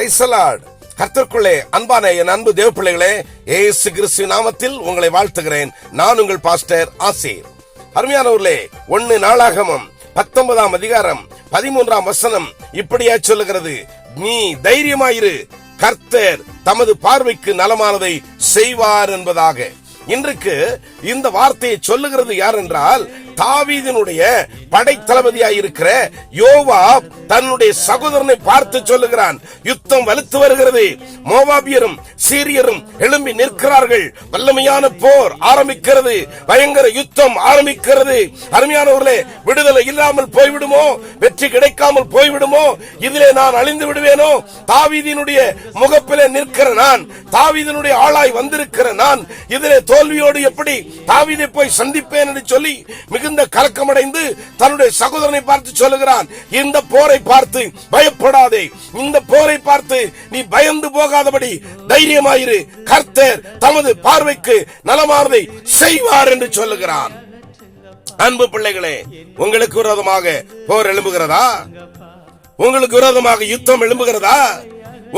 பிரைசலாட் கர்த்தருக்குள்ளே அன்பான என் அன்பு தேவ பிள்ளைகளே ஏசு கிறிஸ்து நாமத்தில் உங்களை வாழ்த்துகிறேன். நான் உங்கள் பாஸ்டர் ஆசீர். அருமையானவர்களே ஒன்னு நாளாகமம் பத்தொன்பதாம் அதிகாரம் பதிமூன்றாம் வசனம் இப்படியா சொல்லுகிறது. நீ தைரியமாயிரு கர்த்தர் தமது பார்வைக்கு நலமானதை செய்வார் என்பதாக. இன்றைக்கு இந்த வார்த்தையை சொல்லுகிறது யார் என்றால் தாவீதினுடைய படை தளபதியாயிருக்கிற யோவா தன்னுடைய சகோதரனை பார்த்து சொல்லுகிறான் யுத்தம் வலுத்து வருகிறது. மோவாபியரும் சீரியரும் எழும்பி நிற்கிறார்கள். வல்லமையான போர் ஆரம்பிக்கிறது. பயங்கர யுத்தம் ஆரம்பிக்கிறது. அருமையானவர்களே விடுதலை இல்லாமல் போய்விடுமோ? வெற்றி கிடைக்காமல் போய்விடுமோ? இதிலே நான் அழிந்து விடுவேனோ? தாவீதினுடைய முகப்பிலே நிற்கிற நான் தாவீதினுடைய ஆளாய் வந்திருக்கிற நான் இதிலே தோல்வியோடு எப்படி தாவீதை போய் சந்திப்பேன் என்று சொல்லி மிகுந்த மிகுந்த கலக்கமடைந்து தன்னுடைய சகோதரனை பார்த்து சொல்லுகிறான் இந்த போரை பார்த்து பயப்படாதே. இந்த போரை பார்த்து நீ பயந்து போகாதபடி தைரியமாயிரு. கர்த்தர் தமது பார்வைக்கு நலமானதை செய்வார் என்று சொல்லுகிறான். அன்பு பிள்ளைகளே உங்களுக்கு விரோதமாக போர் எழும்புகிறதா? உங்களுக்கு விரோதமாக யுத்தம் எழும்புகிறதா?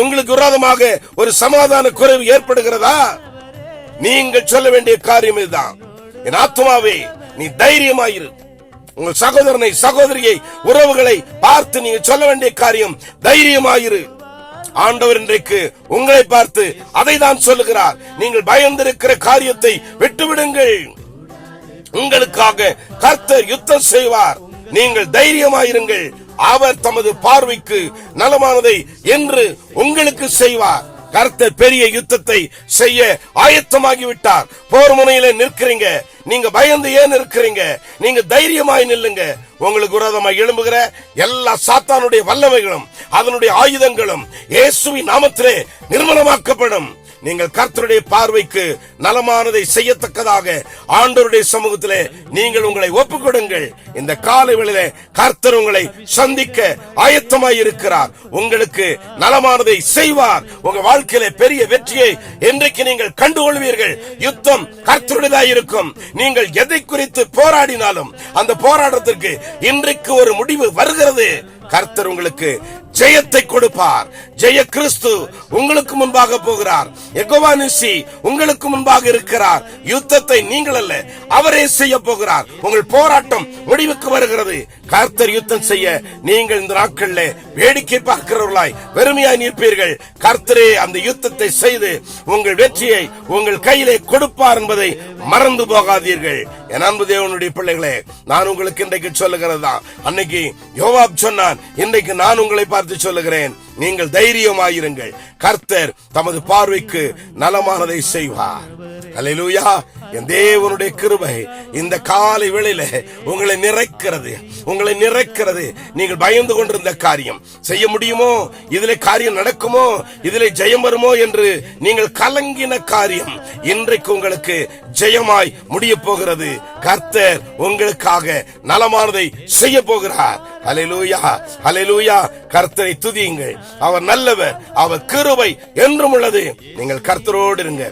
உங்களுக்கு விரோதமாக ஒரு சமாதான குறைவு ஏற்படுகிறதா? நீங்கள் சொல்ல வேண்டிய காரியம் இதுதான். என் ஆத்மாவே நீ தைரியமாயிரு. உங்கள் சகோதரனை சகோதரியை உறவுகளை பார்த்து நீங்க சொல்ல வேண்டிய காரியம் தைரியமாயிரு. ஆண்டவர் இன்றைக்கு உங்களை பார்த்து அதை தான் சொல்லுகிறார். நீங்கள் பயந்திருக்கிற காரியத்தை விட்டுவிடுங்கள். உங்களுக்காக கர்த்தர் யுத்தம் செய்வார். நீங்கள் தைரியமாயிருங்கள். அவர் தமது பார்வைக்கு நலமானதை என்று உங்களுக்கு செய்வார். கர்த்தர் பெரிய யுத்தத்தை செய்ய ஆயத்தமாகி விட்டார் போர் முனையில நிற்கிறீங்க. நீங்க பயந்து ஏன் இருக்கிறீங்க நீங்க தைரியமாய் நில்லுங்க. உங்களுக்கு விரோதமாக எழும்புகிற எல்லா சாத்தானுடைய வல்லமைகளும் அதனுடைய ஆயுதங்களும் இயேசுவின் நாமத்திலே நிர்மலமாக்கப்படும். நீங்கள் கர்த்தருடைய பார்வைக்கு நலமானதை செய்யத்தக்கதாக ஆண்டவருடைய சமூகத்திலே நீங்கள் உங்களை ஒப்புக்கொடுங்கள். இந்த காலை கர்த்தர் உங்களை சந்திக்க ஆயத்தமாய் இருக்கிறார் உங்களுக்கு நலமானதை செய்வார். உங்க வாழ்க்கையில பெரிய வெற்றியை என்றைக்கு நீங்கள் கண்டுகொள்வீர்கள். யுத்தம் கர்த்தருடையதாய் இருக்கும் நீங்கள் எதை குறித்து போராடினாலும் அந்த போராட்டத்திற்கு இன்றைக்கு ஒரு முடிவு வருகிறது. கர்த்தர் உங்களுக்கு ஜெயத்தை கொடுப்பார். ஜெய கிறிஸ்து உங்களுக்கு முன்பாக போகிறார். எகோவானிசி உங்களுக்கு முன்பாக இருக்கிறார். யுத்தத்தை நீங்கள் அல்ல அவரே செய்ய போகிறார். உங்கள் போராட்டம் முடிவுக்கு வருகிறது. கர்த்தர் யுத்தம் செய்ய நீங்கள் இந்த நாட்கள்ல வேடிக்கை பார்க்கிறவர்களாய் வெறுமையாய் நிற்பீர்கள். கர்த்தரே அந்த யுத்தத்தை செய்து உங்கள் வெற்றியை உங்கள் கையிலே கொடுப்பார் என்பதை மறந்து போகாதீர்கள். என் அன்பு தேவனுடைய பிள்ளைகளே நான் உங்களுக்கு இன்றைக்கு சொல்லுகிறது தான் அன்னைக்கு யோவாப் சொன்னான் இன்றைக்கு நான் உங்களை பார்த்து சொல்லுகிறேன் நீங்கள் தைரியமாயிருங்கள். கர்த்தர் தமது பார்வைக்கு நலமானதை செய்வார். அலையிலூயா என் தேவனுடைய கிருபை இந்த காலை வேளையில உங்களை நிறைக்கிறது. உங்களை நிறைக்கிறது. நீங்கள் பயந்து கொண்டிருந்த காரியம். செய்ய முடியுமோ? இதுல காரியம் நடக்குமோ? இதுல ஜெயம் வருமோ என்று நீங்கள் கலங்கின காரியம். இன்றைக்கு உங்களுக்கு ஜெயமாய் முடிய போகிறது. கர்த்தர் உங்களுக்காக நலமானதை செய்ய போகிறார். அலையிலூயா அலையிலூயா கர்த்தரை துதியுங்கள். அவர் நல்லவர். அவர் கிருபை என்றும் உள்ளது. நீங்கள் கர்த்தரோடு இருங்க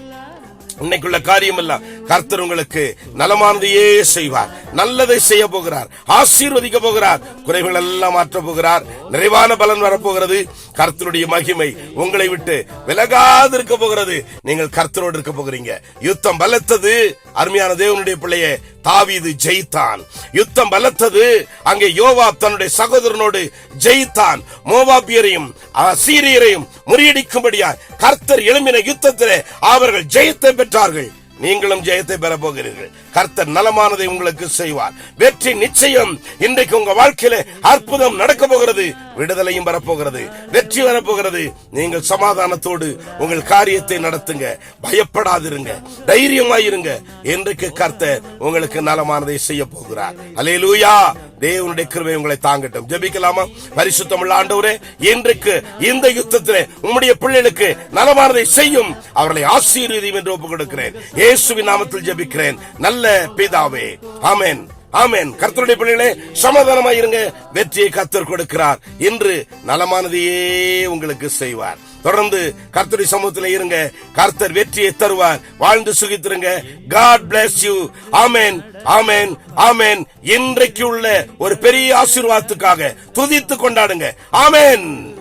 இன்னைக்குள்ள காரியம் எல்லாம் கர்த்தர் உங்களுக்கு நலமானதையே செய்வார் நல்லதை செய்ய போகிறார் ஆசீர்வதிக்க போகிறார் குறைகள் எல்லாம் மாற்ற போகிறார் நிறைவான பலன் வரப்போகிறது. கர்த்தருடைய மகிமை உங்களை விட்டு விலகாது இருக்க போகிறது. நீங்கள் கர்த்தரோடு இருக்க போகிறீங்க. யுத்தம் பலத்தது அருமையான தேவனுடைய பிள்ளையே தாவிது ஜெயித்தான். யுத்தம் பலத்தது அங்கே யோவாப் தன்னுடைய சகோதரனோடு ஜெயித்தான். மோவாபியரையும் சீரியரையும் முறியடிக்கும்படியார் கர்த்தர் எழும்பின யுத்தத்திலே அவர்கள் ஜெயத்தை பெற்றார்கள். நீங்களும் ஜெயத்தை பெற போகிறீர்கள் கர்த்தர் நலமானதை உங்களுக்கு செய்வார். வெற்றி நிச்சயம். இன்றைக்கு உங்க வாழ்க்கையில அற்புதம் நடக்க போகிறது. விடுதலையும் வரப்போகிறது. வெற்றி வரப்போகிறது. நீங்கள் சமாதானத்தோடு உங்கள் காரியத்தை நடத்துங்க. பயப்படாதிருங்க. தைரியமாயிருங்க. இன்றைக்கு கர்த்தர் உங்களுக்கு நலமானதை செய்ய போகிறார். அலேலூயா தேவனுடைய கிருபை உங்களை தாங்கட்டும். ஜெபிக்கலாமா? பரிசுத்தமுள்ள ஆண்டவரே இன்றைக்கு இந்த யுத்தத்திலே உம்முடைய பிள்ளைகளுக்கு நலமானதை செய்யும் அவர்களை ஆசீர்வதியும் என்று ஒப்புக் கொடுக்கிறேன் இயேசுவின் நாமத்தில் ஜெபிக்கிறேன். நல்ல பிதாவே ஆமேன் ஆமேன். கர்த்தருடைய பிள்ளைகளே சமாதானமா இருங்க வெற்றியை கத்தர் கொடுக்கிறார். இன்று நலமானதையே உங்களுக்கு செய்வார். தொடர்ந்து கர்த்தரி சமூகத்தில் இருங்க. கர்த்தர் வெற்றியை தருவார். வாழ்ந்து சுகித்திருங்க. காட் பிளஸ் யூ ஆமேன் ஆமேன் ஆமேன் இன்றைக்கு உள்ள ஒரு பெரிய ஆசீர்வாதத்துக்காக துதித்து கொண்டாடுங்க. ஆமென்